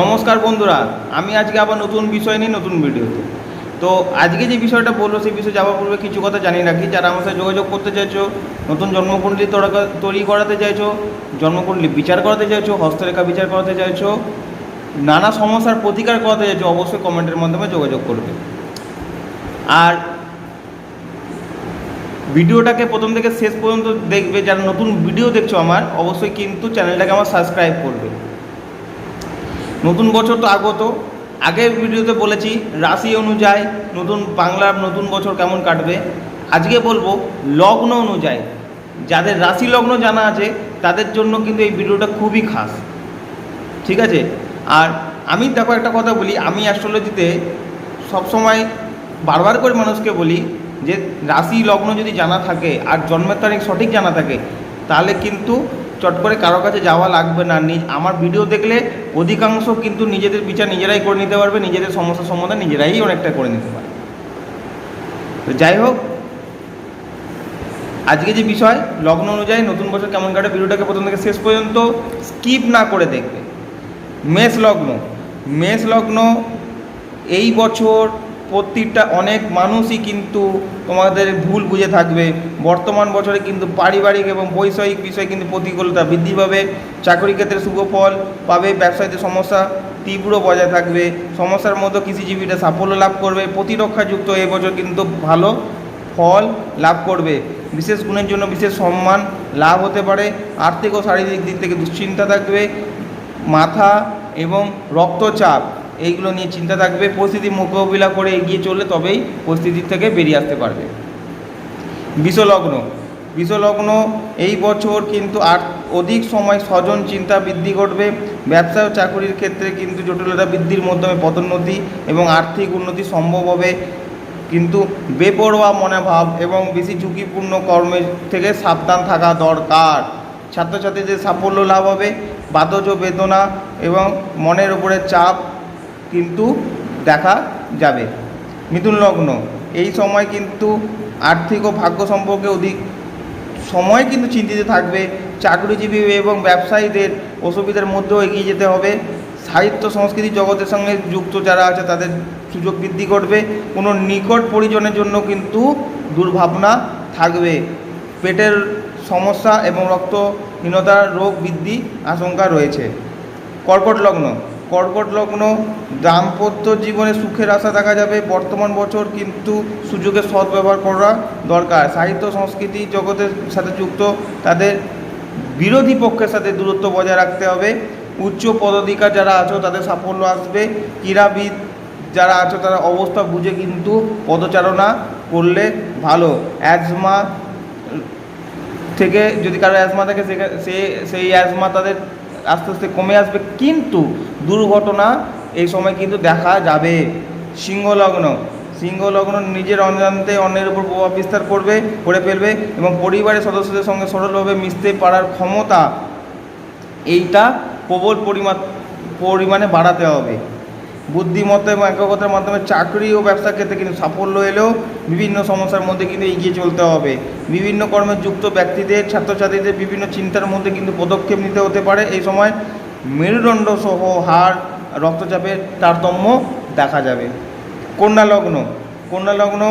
নমস্কার বন্ধুরা, আমি আজকে আবার নতুন বিষয় নিয়ে নতুন ভিডিওতে। তো আজকে যে বিষয়টা বলব, সেই বিষয়ে যাওয়ার পূর্বে কিছু কথা জানিয়ে রাখি যারা আমার সাথে যোগাযোগ করতে চাইছো, নতুন জন্মকুণ্ডলী তৈরি করাতে চাইছো, জন্মকুণ্ডলী বিচার করাতে চাইছো, হস্তরেখা বিচার করাতে চাইছো, নানা সমস্যার প্রতিকার করাতে চাইছো, অবশ্যই কমেন্টের মাধ্যমে যোগাযোগ করবে। আর ভিডিওটাকে প্রথম থেকে শেষ পর্যন্ত দেখবে, যারা নতুন ভিডিও দেখছ আমার, অবশ্যই কিন্তু চ্যানেলটাকে আমার সাবস্ক্রাইব করবে। নতুন বছর তো আগত। আগের ভিডিওতে বলেছি, রাশি অনুযায়ী নতুন বাংলার নতুন বছর কেমন কাটবে। আজকে বলব, লগ্ন অনুযায়ী। যাদের রাশি লগ্ন জানা আছে, তাদের জন্য কিন্তু এই ভিডিওটা খুবই খাস। ঠিক আছে? আর আমি দেখো একটা কথা বলি, আমি অ্যাস্ট্রোলজিতে সবসময় বারবার করে মানুষকে বলি যে, রাশি লগ্ন যদি জানা থাকে, আর জন্মের তারিখ সঠিক জানা থাকে, তাহলে কিন্তু চট করে কারও কাছে যাওয়া লাগবে না। নি- আমার ভিডিও দেখলে অধিকাংশ কিন্তু নিজেদের বিচার নিজেরাই করে নিতে পারবে, নিজেদের সমস্যা সমাধান নিজেরাই অনেকটা করে নিতে পারবে। তো যাই হোক, আজকে যে বিষয়, লগ্ন অনুযায়ী নতুন বছর কেমন কাটে ভিডিওটাকে প্রথম থেকে শেষ পর্যন্ত স্কিপ না করে দেখবে। মেষ লগ্ন মেষ লগ্ন এই বছর প্রত্যেকটা অনেক মানুষই কিন্তু তোমাদের ভুল বুঝে থাকবে। বর্তমান বছরে কিন্তু পারিবারিক এবং বৈষয়িক বিষয়ে কিন্তু প্রতিকূলতা বৃদ্ধি পাবে। চাকরি ক্ষেত্রে শুভ ফল পাবে, ব্যবসায়ীদের সমস্যা তীব্র বজায় থাকবে। সমস্যার মধ্যে কৃষিজীবীরা সাফল্য লাভ করবে। প্রতিরক্ষাযুক্ত এবছর কিন্তু ভালো ফল লাভ করবে। বিশেষ গুণের জন্য বিশেষ সম্মান লাভ হতে পারে। আর্থিক ও শারীরিক দিক থেকে দুশ্চিন্তা থাকবে। মাথা এবং রক্তচাপ এইগুলো নিয়ে চিন্তা থাকবে, পরিস্থিতি মোকাবিলা করে এগিয়ে চললে তবেই পরিস্থিতি থেকে বেরিয়ে আসতে পারবে। বিশ্বলগ্ন বিশ্বলগ্ন এই বছর কিন্তু আর অধিক সময় স্বজন চিন্তা বৃদ্ধি ঘটবে, ব্যবসা ও চাকরির ক্ষেত্রে কিন্তু জটিলতা বৃদ্ধির মাধ্যমে পদোন্নতি এবং আর্থিক উন্নতি সম্ভব হবে। কিন্তু বেপরোয়া মনোভাব এবং বেশি ঝুঁকিপূর্ণ কর্মের থেকে সাবধান থাকা দরকার। ছাত্রছাত্রীদের সাফল্য লাভ হবে বাতজ বেদনা এবং মনের উপরে চাপ কিন্তু দেখা যাবে। মিথুন লগ্ন, এই সময় কিন্তু আর্থিক ও ভাগ্য সম্পর্কে অধিক সময় কিন্তু চিন্তিত থাকবে। চাকরিজীবী এবং ব্যবসায়ীদের অসুবিধার মধ্যেও এগিয়ে যেতে হবে। সাহিত্য, সংস্কৃতি জগতের সঙ্গে যুক্ত যারা আছে, তাদের সুযোগ বৃদ্ধি করবে কোনো নিকট পরিজনের জন্য কিন্তু দুর্ভাবনা থাকবে। পেটের সমস্যা এবং রক্তহীনতার রোগ বৃদ্ধি আশঙ্কা রয়েছে। কর্কট লগ্ন কর্কট লগ্ন, দাম্পত্য জীবনে সুখের আশা দেখা যাবে, বর্তমান বছর কিন্তু সুযোগের সদ্ব্যবহার করা দরকার। সাহিত্য, সংস্কৃতি জগতের সাথে যুক্ত, তাদের বিরোধী পক্ষের সাথে দূরত্ব বজায় রাখতে হবে। উচ্চ পদাধিকার যারা আছো, তাদের সাফল্য আসবে। ক্রীড়াবিদ যারা আছো, তারা অবস্থা বুঝে কিন্তু পদচারণা করলে ভালো। অ্যাজমা থেকে যদি কারও অ্যাজমা থাকে সে, সেই অ্যাজমা তাদের আস্তে আস্তে কমে আসবে। কিন্তু দুর্ঘটনা এই সময় কিন্তু দেখা যাবে। সিংহলগ্ন সিংহলগ্ন নিজের অজান্তে অন্যের উপর প্রভাব বিস্তার করবে, করে ফেলবে এবং পরিবারের সদস্যদের সঙ্গে সরলভাবে মিশতে পারার ক্ষমতা এইটা প্রবল পরিমাণ, পরিমাণে বাড়াতে হবে। বুদ্ধিমত্তা এবং একাগ্রতার মাধ্যমে চাকরি ও ব্যবসার ক্ষেত্রে কিন্তু সাফল্য এলেও বিভিন্ন সমস্যার মধ্যে কিন্তু এগিয়ে চলতে হবে। বিভিন্ন কর্মে যুক্ত ব্যক্তিদের, ছাত্রছাত্রীদের বিভিন্ন চিন্তার মধ্যে কিন্তু পদক্ষেপ নিতে হতে পারে। এই সময় মেরুদণ্ড সহ হাড় রক্তচাপের তারতম্য দেখা যাবে। কন্যা লগ্ন কন্যা লগ্ন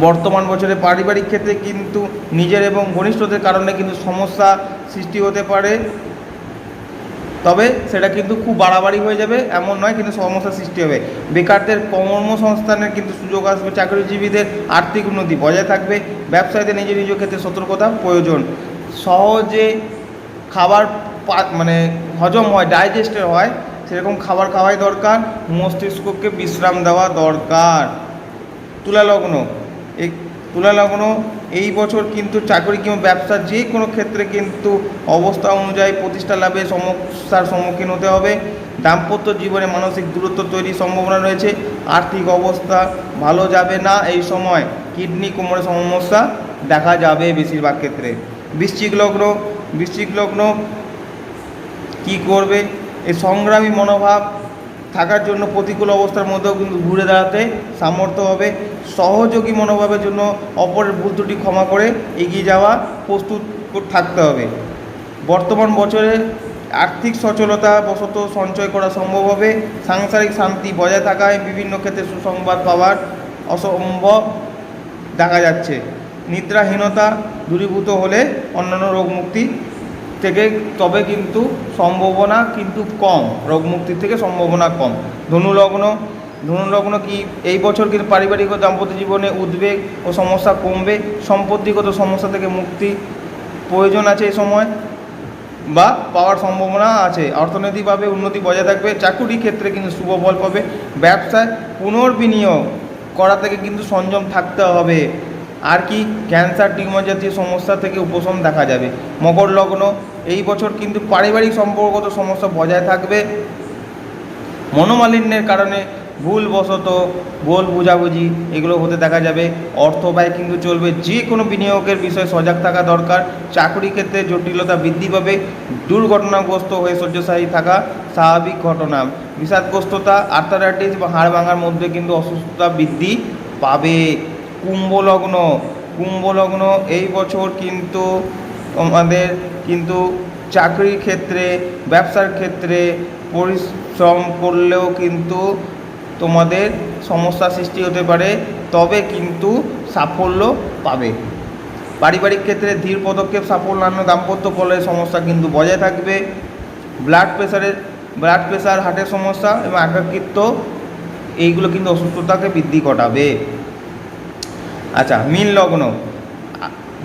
বর্তমান বছরে পারিবারিক ক্ষেত্রে কিন্তু নিজের এবং ঘনিষ্ঠদের কারণে কিন্তু সমস্যা সৃষ্টি হতে পারে। তবে সেটা কিন্তু খুব বাড়াবাড়ি হয়ে যাবে, এমন নয় কিন্তু সমস্যা সৃষ্টি হবে। বেকারদের কর্মসংস্থানের কিন্তু সুযোগ আসবে, চাকরিজীবীদের আর্থিক উন্নতি বজায় থাকবে, ব্যবসায়ীদের নিজ নিজ ক্ষেত্রে সতর্কতা প্রয়োজন। সহজে খাবার মানে হজম হয় ডাইজেস্টের হয়, সেরকম খাবার খাওয়াই দরকার, মস্তিষ্ককে বিশ্রাম দেওয়া দরকার। তুলা লগ্ন এই তুলা লগ্ন, এই বছর কিন্তু চাকরি কিংবা ব্যবসার যে কোনো ক্ষেত্রে কিন্তু অবস্থা অনুযায়ী প্রতিষ্ঠা লাভে সমস্যার সম্মুখীন হতে হবে। দাম্পত্য জীবনে মানসিক দূরত্ব তৈরির সম্ভাবনা রয়েছে। আর্থিক অবস্থা ভালো যাবে না এই সময়। কিডনি কোমরের সমস্যা দেখা যাবে বেশিরভাগ ক্ষেত্রে। বৃশ্চিক লগ্ন বৃশ্চিক লগ্ন কী করবে? এই সংগ্রামী মনোভাব থাকার জন্য প্রতিকূল অবস্থার মধ্যেও কিন্তু ঘুরে দাঁড়াতে সামর্থ্য হবে। সহযোগী মনোভাবের জন্য অপরের ভুল ত্রুটি ক্ষমা করে এগিয়ে যাওয়া প্রস্তুত থাকতে হবে। বর্তমান বছরে আর্থিক সচলতা বশত সঞ্চয় করা সম্ভব হবে। সাংসারিক শান্তি বজায় থাকায় বিভিন্ন ক্ষেত্রে সুসংবাদ পাওয়ার অসম্ভব দেখা যাচ্ছে। নিদ্রাহীনতা দূরীভূত হলে অন্যান্য রোগ মুক্তি থেকে তবে কিন্তু সম্ভাবনা কিন্তু কম রোগ মুক্তির থেকে সম্ভাবনা কম। ধনুলগ্ন ধনুলগ্ন কি এই বছর কিন্তু পারিবারিক ও দাম্পত্য জীবনে উদ্বেগ ও সমস্যা কমবে, সম্পত্তিগত সমস্যা থেকে মুক্তি প্রয়োজন আছে এই সময় বা পাওয়ার সম্ভাবনা আছে। অর্থনৈতিকভাবে উন্নতি বজায় থাকবে, চাকুরি ক্ষেত্রে কিন্তু শুভ ফল পাবে। ব্যবসায় পুনর্বিনিয়োগ করা থেকে কিন্তু সংযম থাকতে হবে। আর কি? ক্যান্সার টিউমার জাতীয় সমস্যা থেকে উপশম দেখা যাবে। মকর লগ্ন এই বছর কিন্তু পারিবারিক সম্পর্কগত সমস্যা বজায় থাকবে। মনোমালিন্যের কারণে ভুলবশত ভুল বুঝাবুঝি এগুলো হতে দেখা যাবে। অর্থ ব্যয় কিন্তু চলবে। যে কোনো বিনিয়োগের বিষয়ে সজাগ থাকা দরকার। চাকরি ক্ষেত্রে জটিলতা বৃদ্ধি পাবে। দুর্ঘটনাগ্রস্ত হয়ে শয্যশায়ী থাকা স্বাভাবিক ঘটনা। বিষাদগ্রস্ততা, আর্থারাইটিস বা হাড় ভাঙার মধ্যে কিন্তু অসুস্থতা বৃদ্ধি পাবে। কুম্ভলগ্ন। কুম্ভলগ্ন এই বছর কিন্তু আমাদের কিন্তু চাকরির ক্ষেত্রে, ব্যবসার ক্ষেত্রে পরিশ্রম করলেও কিন্তু তোমাদের সমস্যা সৃষ্টি হতে পারে, তবে কিন্তু সাফল্য পাবে। পারিবারিক ক্ষেত্রে ধীর পদক্ষেপ, সাফল্যান্য দাম্পত্য ফলের সমস্যা কিন্তু বজায় থাকবে। ব্লাড প্রেশারের ব্লাড প্রেশার হার্টের সমস্যা এবং একাকিত্ব, এইগুলো কিন্তু অসুস্থতাকে বৃদ্ধি ঘটাবে। আচ্ছা মীন লগ্ন।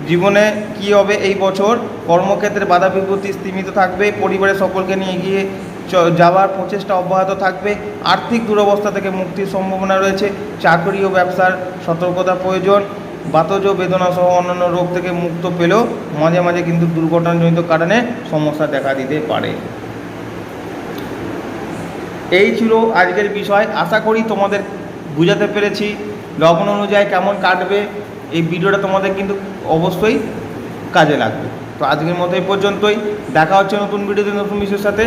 জীবনে কি হবে এই বছর? কর্মক্ষেত্রে বাধা বিপত্তি স্তীমিত থাকবে, পরিবারের সকলকে নিয়ে এগিয়ে চ- যাওয়ার প্রচেষ্টা অব্যাহত থাকবে, আর্থিক দুরবস্থা থেকে মুক্তির সম্ভাবনা রয়েছে, চাকরি ও ব্যবসার সতর্কতা প্রয়োজন, বাতজ বেদনা সহ অন্যান্য রোগ থেকে মুক্ত পেলেও মাঝে মাঝে কিন্তু দুর্ঘটনাজনিত কারণে সমস্যা দেখা দিতে পারে। এই ছিল আজকের বিষয়। আশা করি তোমাদের বুঝাতে পেরেছি। লগ্ন অনুযায়ী কেমন কাটবে, এই ভিডিওটা তোমাদের কিন্তু অবশ্যই কাজে লাগবে। তো আজকের মতো এই পর্যন্তই। দেখা হচ্ছে নতুন ভিডিওতে নতুন বিষয়ের সাথে।